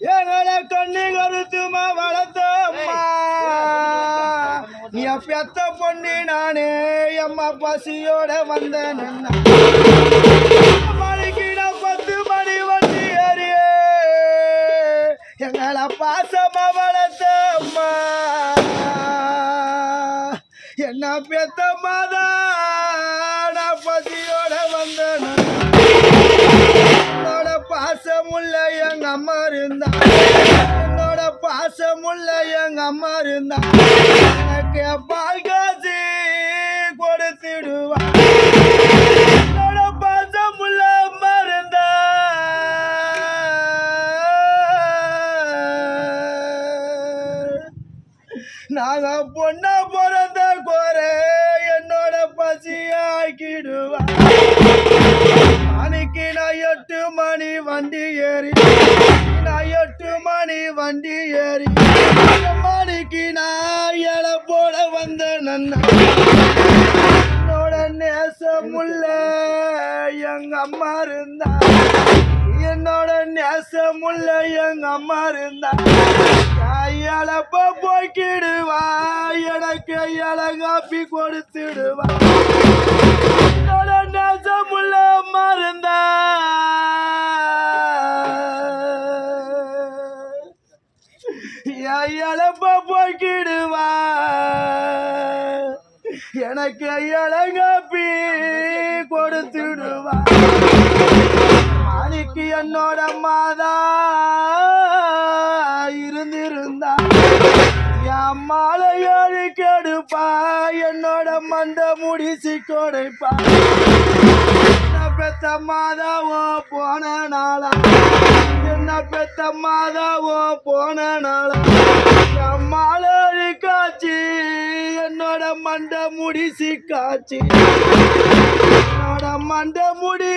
கண்ணு கருத்துமா வளர்த்தம்மா. நீ பெத்த பொண்ணு நானே? அம்மா பசியோட வந்த நன்னா மணிக்கு நான் பத்து மணி வந்து ஏறியே. எங்களை பாசமா வளர்த்த அம்மா என்ன பெத்த மாதா? அம்மா இருந்தா. என்னோட பாசமுள்ள எங்க அம்மா இருந்தா. எனக்கு பால் காசு கொடுத்துடுவா. என்னோட பாசமுள்ள அம்மா இருந்தா. நாங்க பொண்ணா பிறந்த குறை வண்டி ஏறி நான் எட்டு மணி வண்டி ஏறி மணிக்கு நான் இலை போட வந்த நன்னோட என்னோட நேசமுள்ள எங்க அம்மா இருந்தா. என்னோட நேசமுள்ள எங்க அம்மா இருந்தா. இழப்ப போய்க்கிடுவா எனக்கு இலை காப்பி கொடுத்துடுவா. என்னோட நேசமுள்ள அம்மா இழப்ப போக்கிடுவா எனக்கு இளங்காப்பி கொடுத்துடுவா. மாணிக்கு என்னோட மாதா இருந்திருந்தா. என் மாலையோடு கெடுப்பா என்னோட மந்த முடிச்சு கொடைப்பா. பெத்த மாதா பெத்த மாதாவோ போன நாளா? என் மாலையோடு காட்சி என்னோட மண்ட முடிசி காட்சி. என்னோட மண்ட முடி